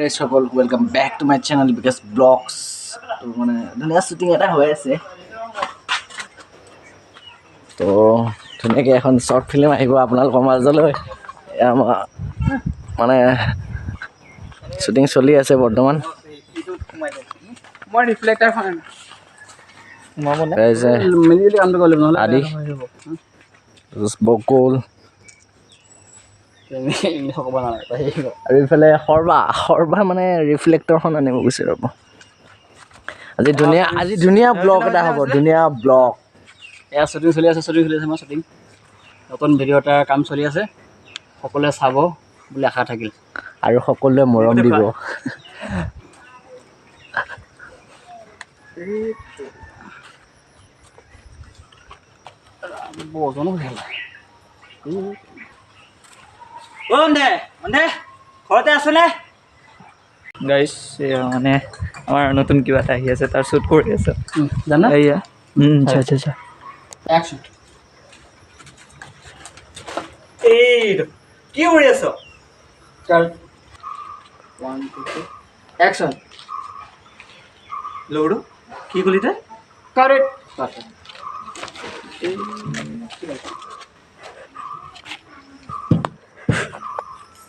Hey, সকল welcome back to my channel Bikash vlogs তো মানে ধুনীয়া শ্বুটিং এটা হৈ আছে। তো ধুনীয়াকৈ এখন শ্বৰ্ট ফিল্ম আহিব আপোনালোকৰ মাজলৈ। আমাৰ মানে শ্বুটিং চলি আছে বৰ্তমান। ৰিফ্লেক্টাৰ ইংলিছ ক'ব নালাগে আৰু ইফালে সৰ্বা সৰ্বা মানে ৰিফ্লেক্টৰখন আনিব গৈছে ৰ'ব। আজি ধুনীয়া আজি ধুনীয়া ব্লগ এটা হ'ব ধুনীয়া ব্লগ এয়া শ্বুটিং চলি আছে শ্বুটিং চলি আছে মই শ্বুটিং নতুন ভিডিঅ' এটাৰ কাম চলি আছে। সকলোৱে চাব বুলি আশা থাকিল। আৰু সকলোৱে মৰম দিব। বজনো ভাল ঘৰতে আছেনে গাইছ মানে আমাৰ নতুন কিবা এটা আহি আছে তাৰ শ্বুট কৰি আছে জানা এয়া আচ্ছা আচ্ছা আচ্ছা একশ্যন এই কি কৰি আছ start one two three action লৌৰু কি কলি তই কাৰেক্ট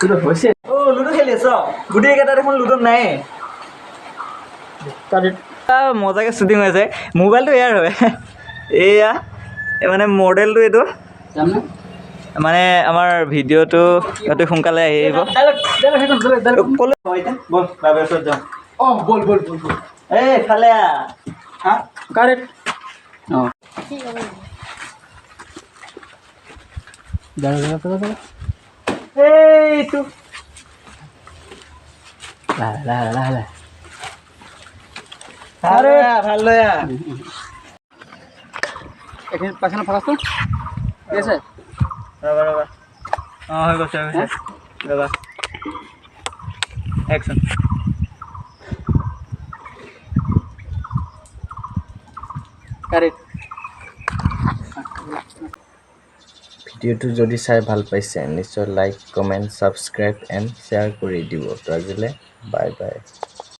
লুডো হৈছে। অ' লুডো খেলি আছ? গোটেই কেইটা দেখোন লুডো নাই মজাকৈ শ্বুটিং হৈ আছে। মোবাইলটো ইয়াৰ হয়। এয়া মানে মডেলটো এইটো। মানে আমাৰ ভিডিঅ'টো অতি সোনকালে আহি আহিব। কাৰেক্ট। এই তো। আরে। ভালো এখানে পাখানা ফাঁকাস তো ঠিক আছে? বাবা বাবা। হ্যাঁ হয়ে গেছে হয়ে গেছে। হ্যাঁ। বাবা। অ্যাকশন ভিডিঅ'টো যদি চাই ভাল পাইছে নিশ্চয় like comment subscribe and share কৰি দিব। তো আজিলৈ বাই বাই